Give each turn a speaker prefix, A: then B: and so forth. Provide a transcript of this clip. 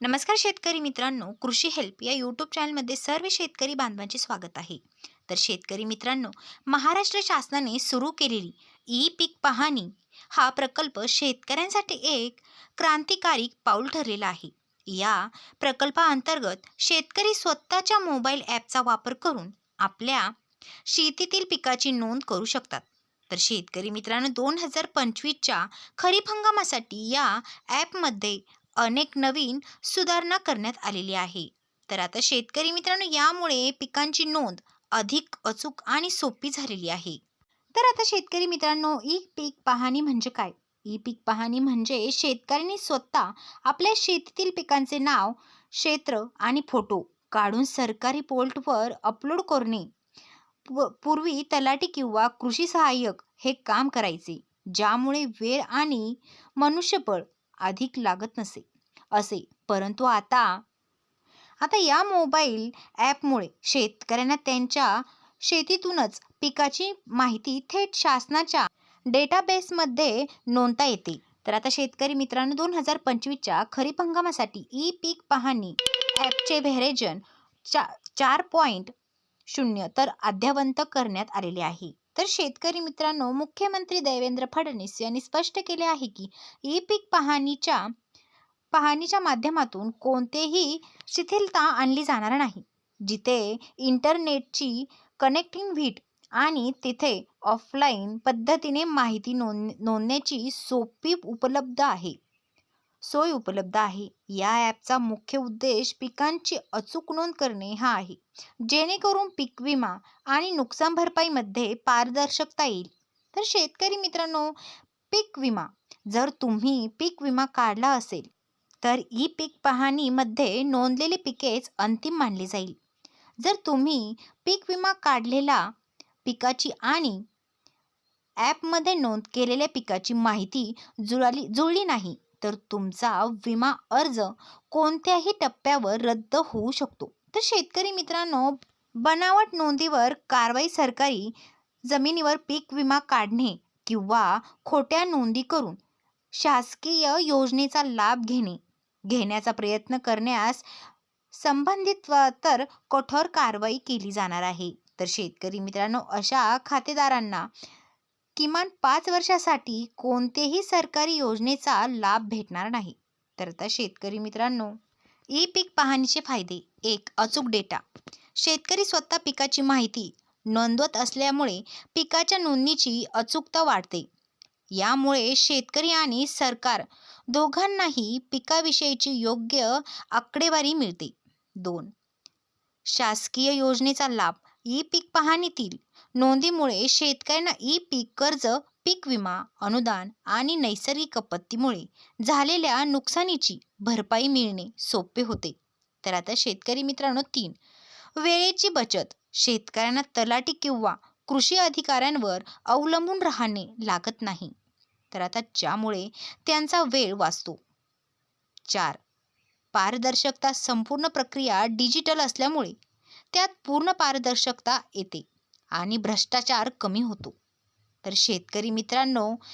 A: नमस्कार शेतकरी मित्रांनो कृषी हेल्प या यूट्यूब चॅनलमध्ये सर्व शेतकरी बांधवांचे स्वागत आहे. तर शेतकरी मित्रांनो महाराष्ट्र शासनाने सुरू केलेली ई पीक पाहणी हा प्रकल्प शेतकऱ्यांसाठी एक क्रांतिकारी पाऊल ठरलेला आहे. या प्रकल्पाअंतर्गत शेतकरी स्वतःच्या मोबाईल ॲपचा वापर करून आपल्या शेतीतील पिकाची नोंद करू शकतात. तर शेतकरी मित्रांनो दोन हजार पंचवीसच्या खरीप हंगामासाठी या ॲपमध्ये अनेक नवीन सुधारणा करण्यात आलेली आहे. तर आता शेतकरी मित्रांनो यामुळे पिकांची नोंद अधिक अचूक आणि सोपी झालेली आहे. तर आता शेतकरी मित्रांनो ई पीक पाहणी म्हणजे काय? ई पीक पाहणी म्हणजे शेतकऱ्यांनी स्वतः आपल्या शेतीतील पिकांचे नाव क्षेत्र आणि फोटो काढून सरकारी पोर्टवर अपलोड करणे पूर्वी तलाठी किंवा कृषी सहाय्यक हे काम करायचे ज्यामुळे वेळ आणि मनुष्यबळ अधिक लागत नसे असे. परंतु आता आता या मोबाईल ॲपमुळे शेतकऱ्यांना त्यांच्या शेतीतूनच पिकाची माहिती थेट शासनाच्या डेटाबेसमध्ये नोंदता येते. तर आता शेतकरी मित्रांनो दोन हजार पंचवीसच्या खरीप हंगामासाठी ई पीक पाहणी ॲपचे व्हेरेजन चा चार पॉईंट शून्य तर अध्यावंत करण्यात आलेले आहे. तर शेतकरी मित्रांनो मुख्यमंत्री देवेंद्र फडणवीस यांनी स्पष्ट केले आहे की ई पीक पाहणीच्या पाहणीच्या माध्यमातून कोणतेही शिथिलता आणली जाणार नाही. जिथे इंटरनेटची कनेक्टिंग व्हीट आणि तिथे ऑफलाईन पद्धतीने माहिती नोंद नोंदण्याची सोपी उपलब्ध आहे. सोय उपलब्ध आहे. या ॲपचा मुख्य उद्देश पिकांची अचूक नोंद करणे हा आहे. जेणेकरून पीक विमा आणि नुकसान भरपाईमध्ये पारदर्शकता येईल. तर शेतकरी मित्रांनो पीक विमा जर तुम्ही पीक विमा काढला असेल तर ई पीक पाहणीमध्ये नोंदलेली पिकेच अंतिम मानली जाईल. जर तुम्ही पीक विमा काढलेला पिकाची आणि ॲपमध्ये नोंद केलेल्या पिकाची माहिती जुळाली जुळली नाही तर तुमचा विमा अर्ज कोणत्याही टप्प्यावर रद्द होऊ शकतो. तर शेतकरी मित्रांनो बनावट नोंदीवर कारवाई सरकारी जमिनीवर पीक विमा काढणे किंवा खोट्या नोंदी करून शासकीय योजनेचा लाभ घेणे घेण्याचा प्रयत्न करण्यास संबंधित तर कठोर कारवाई केली जाणार आहे. तर शेतकरी मित्रांनो अशा खातेदारांना किमान पाच वर्षासाठी कोणतेही सरकारी योजनेचा लाभ भेटणार नाही. तर आता शेतकरी मित्रांनो ई पीक पाहणीचे फायदे. एक अचूक डेटा. शेतकरी स्वतः पिकाची माहिती नोंदवत असल्यामुळे पिकाच्या नोंदणीची अचूकता वाढते. यामुळे शेतकरी आणि सरकार दोघांनाही पिकाविषयीची योग्य आकडेवारी मिळते. दोन शासकीय योजनेचा लाभ. ई पीक पाहणीतील नोंदीमुळे शेतकऱ्यांना ई पीक कर्ज पीक विमा अनुदान आणि नैसर्गिक आपत्तीमुळे झालेल्या नुकसानीची भरपाई मिळणे सोपे होते. तर आता शेतकरी मित्रांनो तीन. वेळेची बचत. शेतकऱ्यांना तलाठी किंवा कृषी अधिकाऱ्यांवर अवलंबून राहणे लागत नाही. तर आता ज्यामुळे त्यांचा वेळ वाचतो. चार. पारदर्शकता संपूर्ण प्रक्रिया डिजिटल असल्यामुळे त्यात पूर्ण पारदर्शकता येते. आणि भ्रष्टाचार कमी होतो. तर शेतकरी मित्रांनो